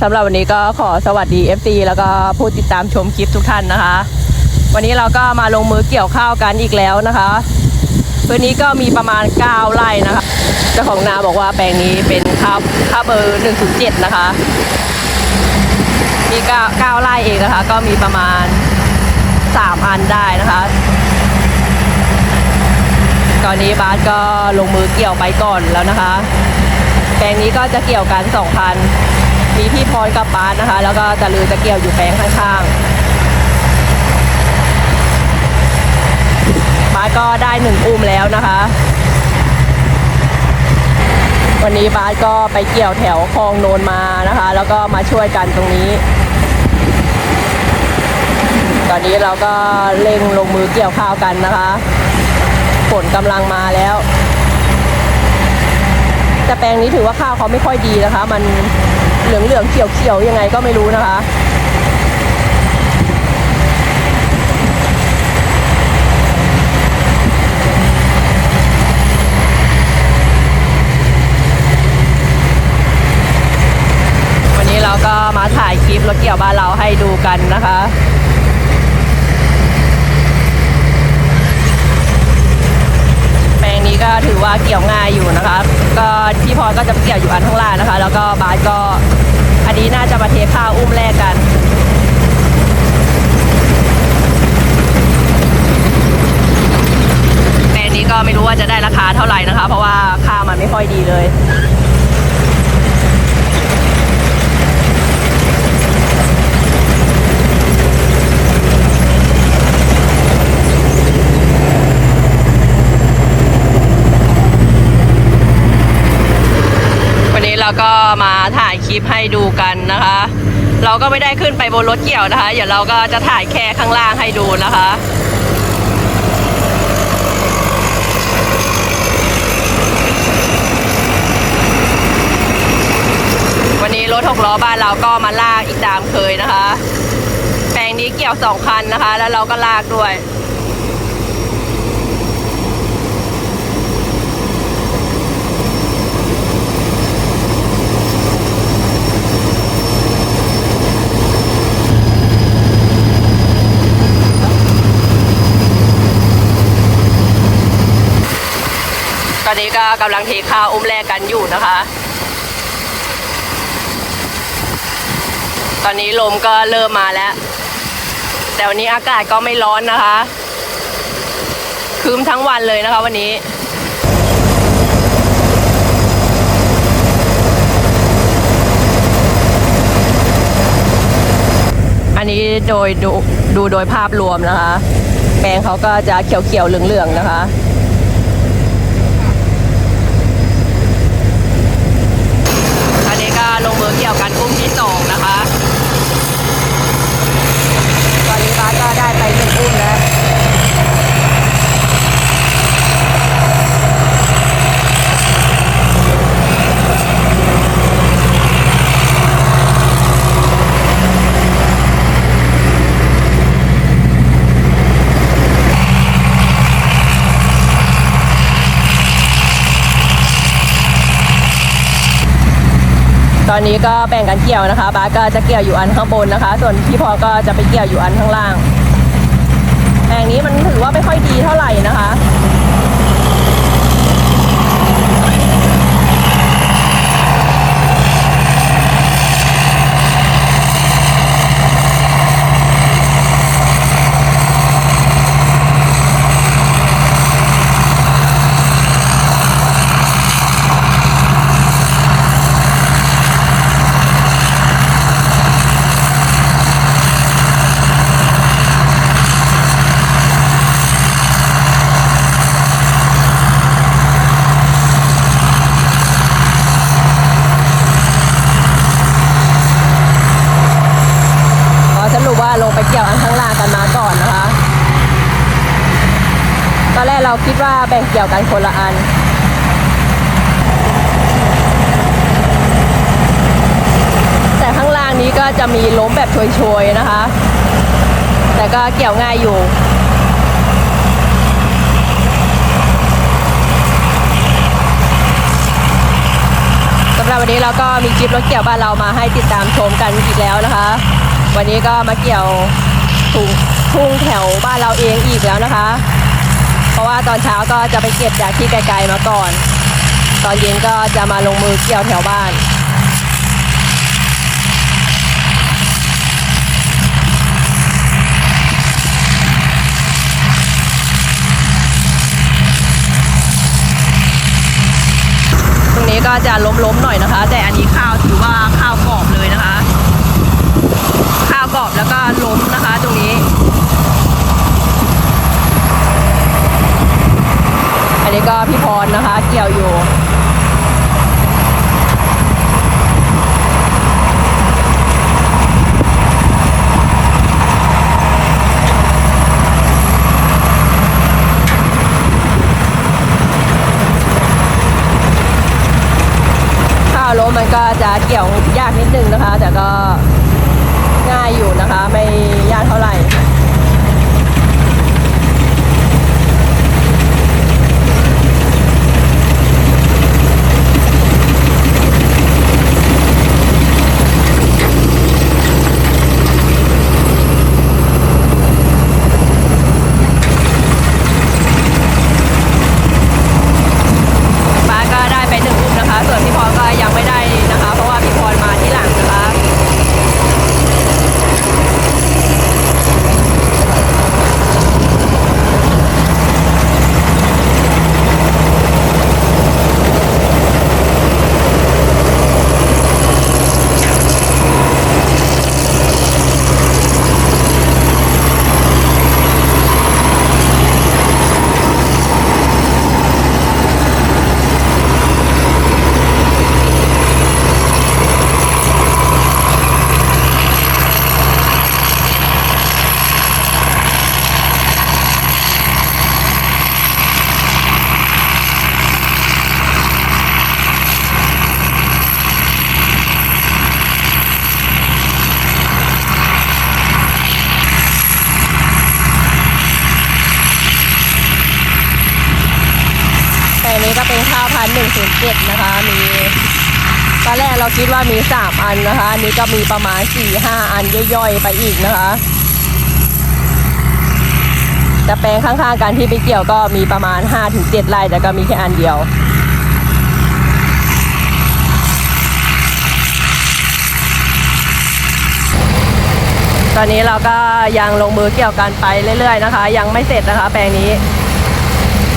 สำหรับวันนี้ก็ขอสวัสดี FC แล้วก็ผู้ติดตามชมคลิปทุกท่านนะคะ วันนี้เราก็มาลงมือเกี่ยวข้าวกันอีกแล้วนะคะพื้นนี้ก็มีประมาณ 9 ไร่นะคะเจ้าของนาบอกว่าแปลงนี้เป็นข้าวข้าวเบอร์ 107 นะคะ มี9 9ไร่เองนะคะ ก็มีประมาณ 3 อันได้นะคะ ตอนนี้บาสก็ลงมือเกี่ยวไปก่อนแล้วนะคะ แปลงนี้ก็จะเกี่ยวกันสองพัน มีพี่พรกับบานะคะ แล้วก็ตะลือจะเกียวอยู่แปลงข้างๆบาสก็ได้หนึ่งอุ้มแล้วนะคะ วันนี้บาสก็ไปเกี่ยวแถวคลองโนนมานะคะ แล้วก็มาช่วยกันตรงนี้ ตอนนี้เราก็เร่งลงมือเกี่ยวข้าวกันนะคะฝนกำลังมาแล้ว แต่แปลงนี้ถือว่าข้าวเขาไม่ค่อยดีนะคะ มันเหลืองเหลืองเขียวเขียวยังไงก็ไม่รู้นะคะวันนี้เราก็มาถ่ายคลิปรถเกี่ยวบ้านเราให้ดูกันนะคะ แปลงนี้ก็ถือว่าเกี่ยวง่ายอยู่นะคะ ก็พี่พรก็จะเกี่ยวอยู่อันข้างล่างนะคะ แล้วก็บาสก็อันนี้น่าจะมาเทข้าวอุ้มแรกกันแปลงนี้ก็ไม่รู้ว่าจะได้ราคาเท่าไหร่นะคะ เพราะว่าข้าวมันไม่ค่อยดีเลย วันนี้เราก็มาถ่ายค ลิปให้ดูกันนะคะ เราก็ไม่ได้ขึ้นไปบนรถเกี่ยวนะคะ เดี๋ยวเราก็จะถ่ายแค่ข้างล่างให้ดูนะคะวันนี้รถหกล้อบ้านเราก็มาลากอีกตามเคยนะคะ แปลงนี้เกี่ยวสองคันนะคะ แล้วเราก็ลากด้วย อนนี้ก็กำลังเทข้าวอุ้มแรกกันอยู่นะคะ ตอนนี้ลมก็เริ่มมาแล้ว แต่วันนี้อากาศก็ไม่ร้อนนะคะครึ้มทั้งวันเลยนะคะวันนี้อันนี้โดยดูดูโดยภาพรวมนะคะ แปลงเขาก็จะเขียวๆเหลืองๆนะคะ อันนี้ กี่ยวกันกุ้งที่สองนะคะ ตอนนี้บ้าก็ได้ไปหนึ่งกุ้งแล้ว ตอนนี้ก็แบ่งกันเกี่ยวนะคะบาสก็จะเกี่ยวอยู่อันข้างบนนะคะ ส่วนพี่พอก็จะไปเกี่ยวอยู่อันข้างล่างแปลงนี้มันถือว่าไม่ค่อยดีเท่าไหร่นะคะ ขอสรุปว่าลงไปเกี่ยวอันข้างล่างกันมาก่อนนะคะ ตอนแรกเราคิดว่าแบ่งเกี่ยวกันคนละอันแต่ข้างล่างนี้ก็จะมีล้มแบบโชยๆนะคะ แต่ก็เกี่ยวง่ายอยู่ำหรับวันนี้เราก็มีคลิปรถเกี่ยวบ้านเรามาให้ติดตามชมกันอีกแล้วนะคะ วันนี้ก็มาเกี่ยวทุ่งทุ่งแถวบ้านเราเองอีกแล้วนะคะ เพราะว่าตอนเช้าก็จะไปเก็บจากที่ไกลๆมาก่อน ตอนเย็นก็จะมาลงมือเกี่ยวแถวบ้านตรงนี้ก็จะล้มๆหน่อยนะคะ แต่อันนี้ข้าวถือว่าข้าวกรอบเลยนะคะ ข้าวกรอบแล้วก็ล้มนะคะ ตรง นี้ก็พี่พรนะคะ เกี่ยวอยู่ข้าวล้มมันก็จะเกี่ยวยากนิดนึงนะคะ แต่ก็ง่ายอยู่นะคะ ไม่ยากเท่าไหร่ 9,107 นะคะ มี ตอนแรกเราคิดว่ามี 3 อันนะคะ อันนี้ก็มีประมาณ 4-5 อันย่อยๆ ไปอีกนะคะ แต่แปลงข้างๆกันที่ไปเกี่ยวก็มีประมาณ 5-7ไร่แต่ก็มีแค่อันเดียวตอนนี้เราก็ยังลงมือเกี่ยวกันไปเรื่อยๆนะคะ ยังไม่เสร็จนะคะ แปลงนี้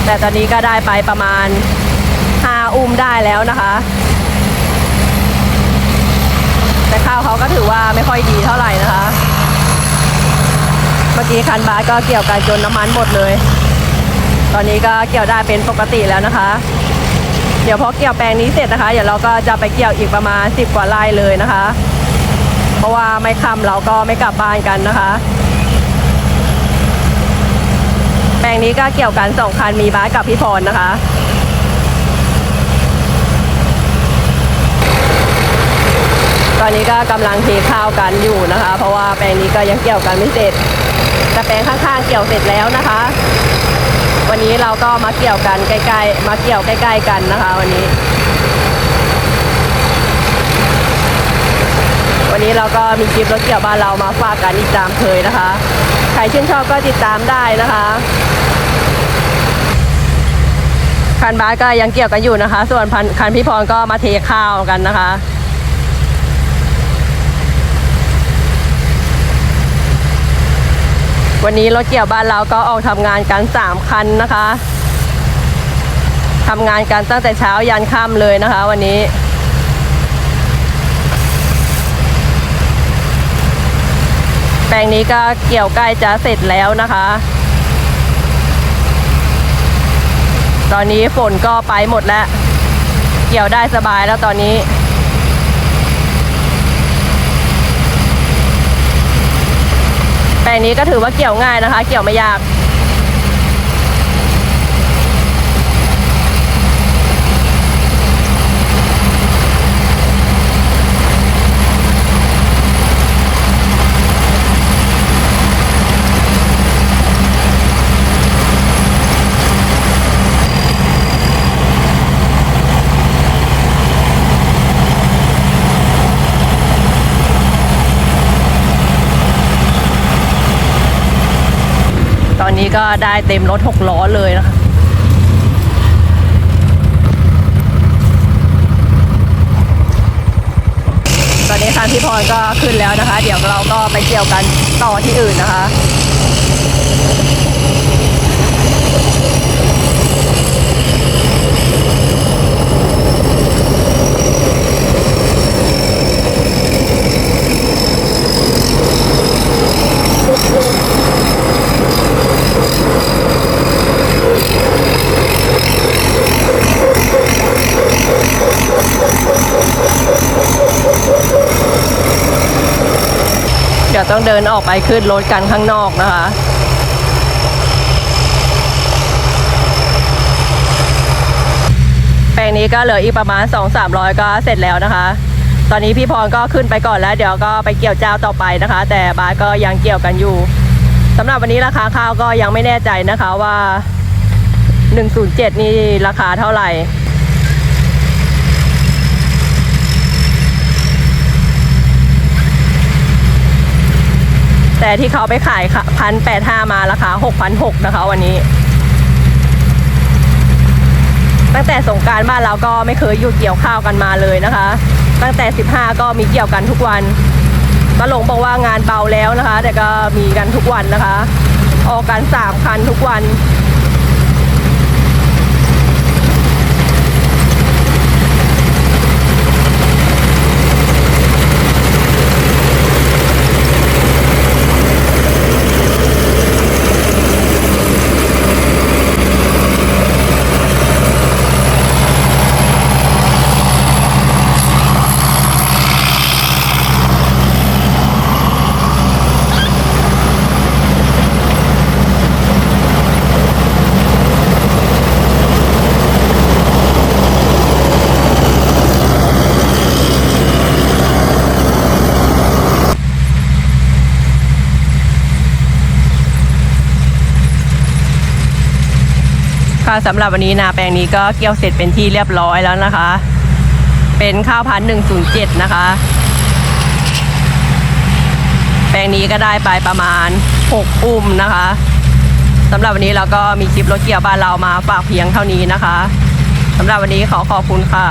แต่ตอนนี้ก็ได้ไปประมาณ อุ้มได้แล้วนะคะ แต่ข้าวเขาก็ถือว่าไม่ค่อยดีเท่าไหร่นะคะ เมื่อกี้คันบาสก็เกี่ยวกันจนน้ำมันหมดเลย ตอนนี้ก็เกี่ยวได้เป็นปกติแล้วนะคะ เดี๋ยวพอเกี่ยวแปลงนี้เสร็จนะคะ เดี๋ยวเราก็จะไปเกี่ยวอีกประมาณ 10 กว่าไร่เลยนะคะ เพราะว่าไม่ค่ำเราก็ไม่กลับบ้านกันนะคะแปลงนี้ก็เกี่ยวกันสองคันมีบาสกับพี่พรนะคะ อนนี้ก็กำลังเทข้าวกันอยู่นะคะ เพราะว่าแปลงนี้ก็ยังเกี่ยวกันไม่เสร็จแต่แปลงข้างๆเกี่ยวเสร็จแล้วนะคะ วันนี้เราก็มาเกี่ยวกันใกล้ๆ มาเกี่ยวใกล้ ๆ กันนะคะ วันนี้ วันนี้เราก็มีคลิปรถเกี่ยวบ้านเรามาฝากกันอีกตามเคยนะคะ ใครชื่นชอบก็ติดตามได้นะคะคันบาสก็ยังเกี่ยวกันอยู่นะคะ ส่วนคันพี่พรก็มาเทข้าวกันนะคะ วันนี้รถเกี่ยวบ้านเราก็ออกทำงานกันสามคันนะคะทำงานกันตั้งแต่เช้ายันค่ำเลยนะคะ วันนี้ แปลงนี้ก็เกี่ยวใกล้จะเสร็จแล้วนะคะ ตอนนี้ฝนก็ไปหมดแล้ว เกี่ยวได้สบายแล้วตอนนี้ แปลงนี้ก็ถือว่าเกี่ยวง่ายนะคะ เกี่ยวไม่ยาก นี้ก็ได้เต็มรถหกล้อเลยนะคะตอนนี้คันพี่พรก็ขึ้นแล้วนะคะ เดี๋ยวเราก็ไปเกี่ยวกันต่อที่อื่นนะคะ เดินออกไปขึ้นรถกันข้างนอกนะคะแปลงนี้ก็เหลืออีกประมาณ 2 3 0 0 ก็เสร็จแล้วนะคะ ตอนนี้พี่พรก็ขึ้นไปก่อนแล้ว เดี๋ยวก็ไปเกี่ยวเจ้าต่อไปนะคะ แต่บาสก็ยังเกี่ยวกันอยู่สำหรับวันนี้ราคาข้าวก็ยังไม่แน่ใจนะคะว่า 107 นี่ราคาเท่าไหร่ แต่ที่เขาไปขายค่ะพันแปดห้ามาราคาหกพันหกนะคะวันนี้ ตั้งแต่สงการบ้านเราก็ไม่เคยหยุดเกี่ยวข้าวกันมาเลยนะคะ ตั้งแต่สิบห้าก็มีเกี่ยวกันทุกวันตาหลงบอกว่างานเบาแล้วนะคะ แต่ก็มีกันทุกวันนะคะ ออกกันสามคันทุกวัน สำหรับวันนี้นาแปลงนี้ก็เกี่ยวเสร็จเป็นที่เรียบร้อยแล้วนะคะ เป็นข้าวพันหนึ่งศูนย์เจ็ดนะคะ แปลงนี้ก็ได้ไปประมาณหกอุ้มนะคะสำหรับวันนี้เราก็มีคลิปรถเกี่ยวบ้านเรามาฝากเพียงเท่านี้นะคะสำหรับวันนี้ขอขอบคุณค่ะ